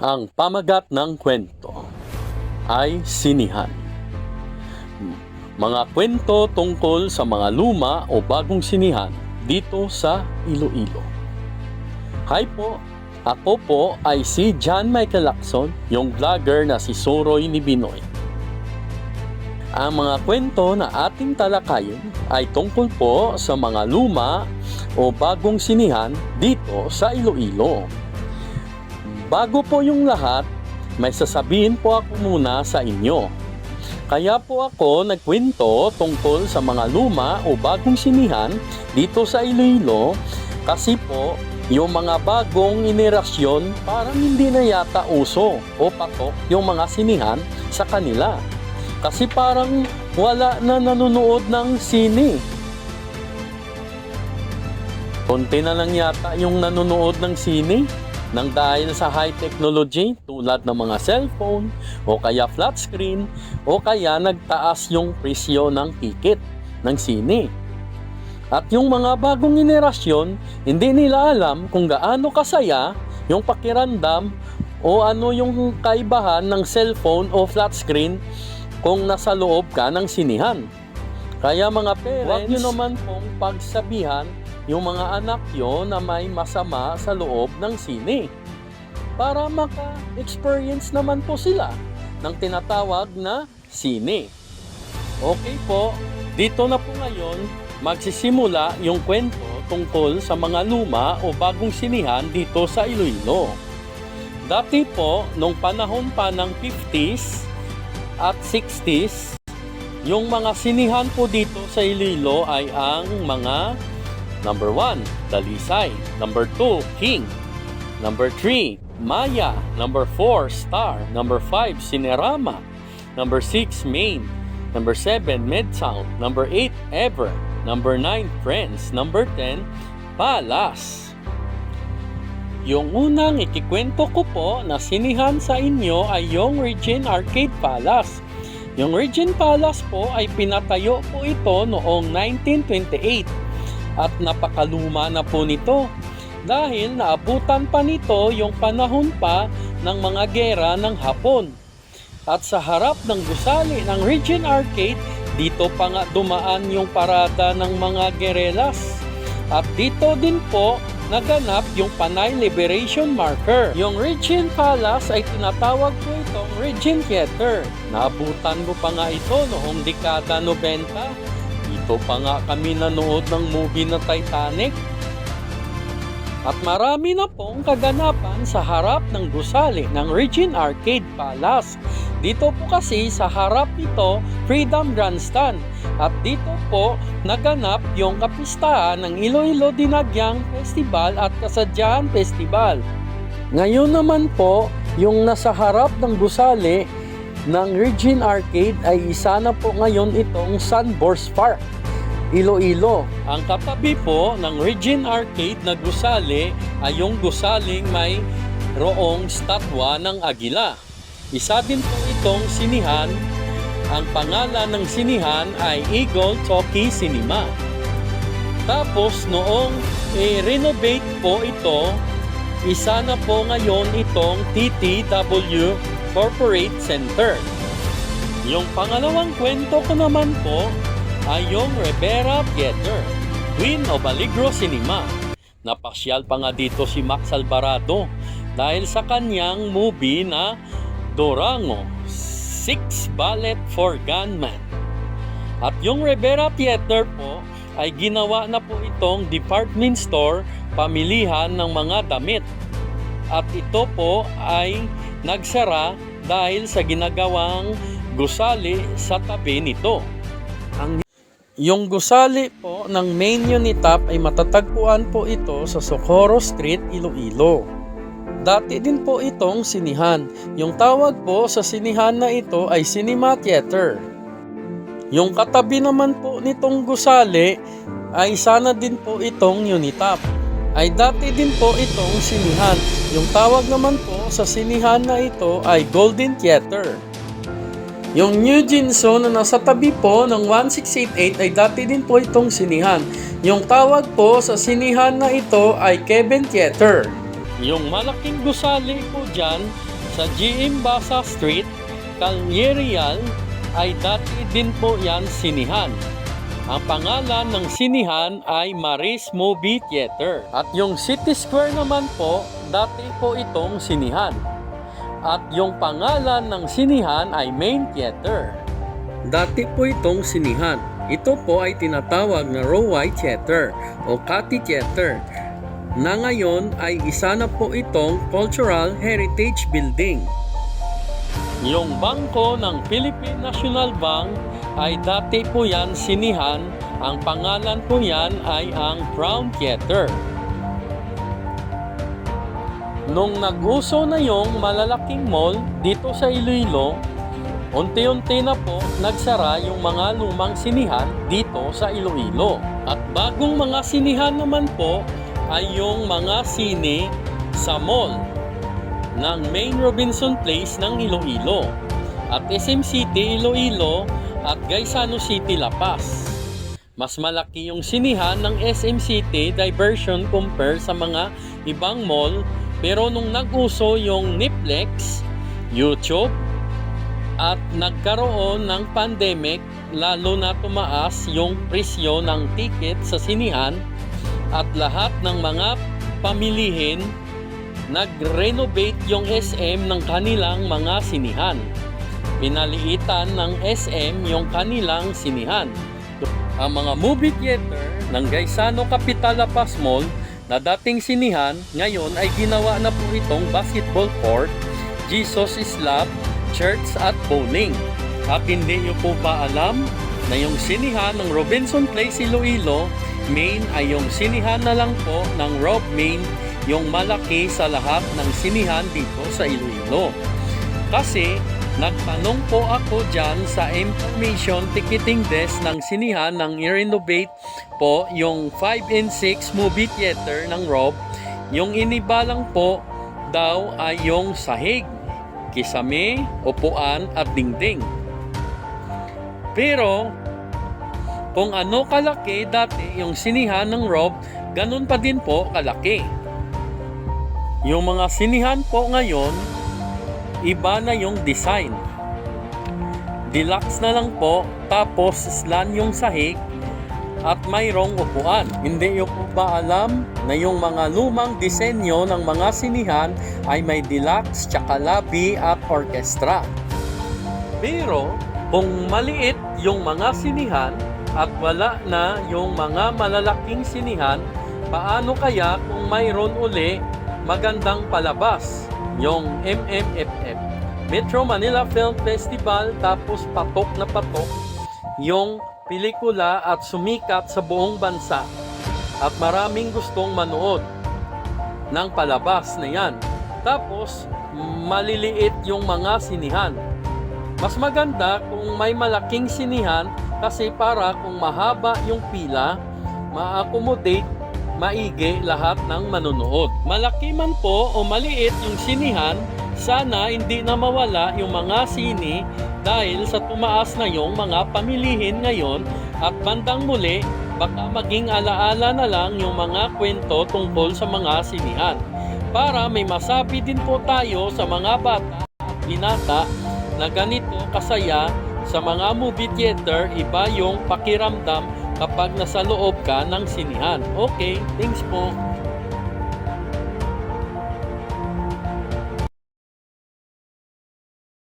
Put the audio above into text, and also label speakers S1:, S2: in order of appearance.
S1: Ang pamagat ng kwento ay sinihan. Mga kwento tungkol sa mga luma o bagong sinihan dito sa Iloilo. Hi po, ako po ay si John Michael Lacson, yung vlogger na si Soroy ni Binoy. Ang mga kwento na ating talakayin ay tungkol po sa mga luma o bagong sinihan dito sa Iloilo. Bago po yung lahat, may sasabihin po ako muna sa inyo. Kaya po ako nagkwento tungkol sa mga luma o bagong sinihan dito sa Iloilo kasi po yung mga bagong inerasyon parang hindi na yata uso o patok yung mga sinihan sa kanila. Kasi parang wala na nanonood ng sine. Konti na lang yata yung nanonood ng sine nang dahil sa high technology tulad ng mga cellphone o kaya flat screen o kaya nagtaas yung presyo ng ticket ng sine. At yung mga bagong henerasyon, hindi nila alam kung gaano kasaya yung pakiramdam o ano yung kaibahan ng cellphone o flat screen kung nasa loob ka ng sinihan. Kaya mga parents, huwag nyo naman pong pagsabihan yung mga anak nyo na may masama sa loob ng sine. Para maka-experience naman po sila ng tinatawag na sine. Okay po, dito na po ngayon magsisimula yung kwento tungkol sa mga luma o bagong sinihan dito sa Iloilo. Dati po, nung panahon pa ng 50s at 60s, yung mga sinihan po dito sa Iloilo ay ang mga Number 1, Dalisay. Number 2, King. Number 3, Maya. Number 4, Star. Number 5, Cinerama. Number 6, Main. Number 7, Medsound. Number 8, Ever. Number 9, Friends. Number 10, Palas. Yung unang ikikwento ko po na sinihan sa inyo ay yung Regent Arcade Palace. Yung Regent Palace po ay pinatayo po ito noong 1928 at napakaluma na po nito dahil naabutan pa nito yung panahon pa ng mga gera ng Hapon. At sa harap ng gusali ng Regent Arcade, dito pa nga dumaan yung parada ng mga gerelas. At dito din po naganap yung Panay Liberation Marker. Yung Regent Palace ay tinatawag po itong Regent Theater. Naabutan ko pa nga ito noong dekada 90 dito pa nga kami nanood ng movie na Titanic. At marami na pong kaganapan sa harap ng gusali ng Regent Arcade Palace. Dito po kasi sa harap nito, Freedom Grandstand. At dito po naganap yung kapistahan ng Iloilo Dinagyang Festival at Kasadyahan Festival. Ngayon naman po, yung nasa harap ng gusali ng Regent Arcade ay isa na po ngayon itong Sunburst Park. Iloilo. Ang katabi po ng Regent Arcade na gusali ay yung gusaling may roong statwa ng agila. Isa din po itong sinihan. Ang pangalan ng sinihan ay Eagle Talkie Cinema. Tapos noong i-renovate po ito, isa na po ngayon itong TTW Corporate Center. Yung pangalawang kwento ko naman po ay yung Rivera Theater, Queen of Allegro Cinema. Napasyal pa nga dito si Max Alvarado dahil sa kanyang movie na Dorango, Six Ballet for Gunman. At yung Rivera Theater po ay ginawa na po itong department store pamilihan ng mga damit. At ito po ay nagsara dahil sa ginagawang gusali sa tabi nito. Ang yung gusali po ng main Unitap ay matatagpuan po ito sa Socorro Street, Iloilo. Dati din po itong sinihan. Yung tawag po sa sinihan na ito ay Cinema Theater. Yung katabi naman po nitong gusali ay sana din po itong Unitap. Ay dati din po itong sinihan. Yung tawag naman po sa sinihan na ito ay Golden Theater. Yung New Jinso na nasa tabi po ng 1688 ay dati din po itong sinihan. Yung tawag po sa sinihan na ito ay Kevin Theater. Yung malaking gusali po dyan Sa GM Basa Street, Calerial ay dati din po yan sinihan. Ang pangalan ng sinihan ay Maris Movie Theater. At yung City Square naman po, dati po itong sinihan. At yung pangalan ng sinihan ay Main Theater. Dati po itong sinihan. Ito po ay tinatawag na Rowai Theater o Kati Theater na ngayon ay isa na po itong Cultural Heritage Building. Yung bangko ng Philippine National Bank ay dati po yan sinihan. Ang pangalan po yan ay ang Crown Theater. Nung nag-uso na yung malalaking mall dito sa Iloilo, unti-unti na po nagsara yung mga lumang sinihan dito sa Iloilo. At bagong mga sinihan naman po ay yung mga sine sa mall ng Main Robinson Place ng Iloilo at SM City Iloilo at Gaisano City La Paz. Mas malaki yung sinihan ng SM City diversion compare sa mga ibang mall pero nung nag-uso yung Niplex, YouTube at nagkaroon ng pandemic lalo na tumaas yung presyo ng ticket sa sinihan at lahat ng mga pamilihin nag-renovate yung SM ng kanilang mga sinihan. Pinaliitan ng SM yung kanilang sinihan. Ang mga movie theater ng Gaisano Capital La Paz Mall na dating sinihan, ngayon ay ginawa na po itong basketball court, Jesus Love, church at bowling. At hindi nyo po ba alam na yung sinihan ng Robinson Place Iloilo, main ay yung sinihan na lang po ng Rob Main, yung malaki sa lahat ng sinihan dito sa Iloilo. Kasi nagtanong po ako dyan sa information ticketing desk ng sinihan ng i-renovate po yung 5 and 6 movie theater ng Rob. Yung iniba lang po daw ay yung sahig, kisame, upuan at dingding. Pero kung ano kalaki dati yung sinihan ng Rob, ganun pa din po kalaki. Yung mga sinihan po ngayon, iba na yung design. Deluxe na lang po, tapos slan yung sahig at mayroong upuan. Hindi nyo po ba alam na yung mga lumang disenyo ng mga sinihan ay may deluxe, tsaka lobby at orkestra. Pero kung maliit yung mga sinihan at wala na yung mga malalaking sinihan, paano kaya kung mayroon uli magandang palabas, yung MMFF? Metro Manila Film Festival tapos patok na patok yung pelikula at sumikat sa buong bansa at maraming gustong manood ng palabas na yan. Tapos maliliit yung mga sinihan. Mas maganda kung may malaking sinihan kasi para kung mahaba yung pila, ma-accommodate maigi lahat ng manonood. Malaki man po o maliit yung sinihan, sana hindi na mawala yung mga sini dahil sa tumaas na yung mga pamilihin ngayon at bandang muli baka maging alaala na lang yung mga kwento tungkol sa mga sinihan. Para may masabi din po tayo sa mga bata at binata na ganito kasaya sa mga movie theater, iba yung pakiramdam kapag nasa loob ka ng sinihan. Okay, thanks po.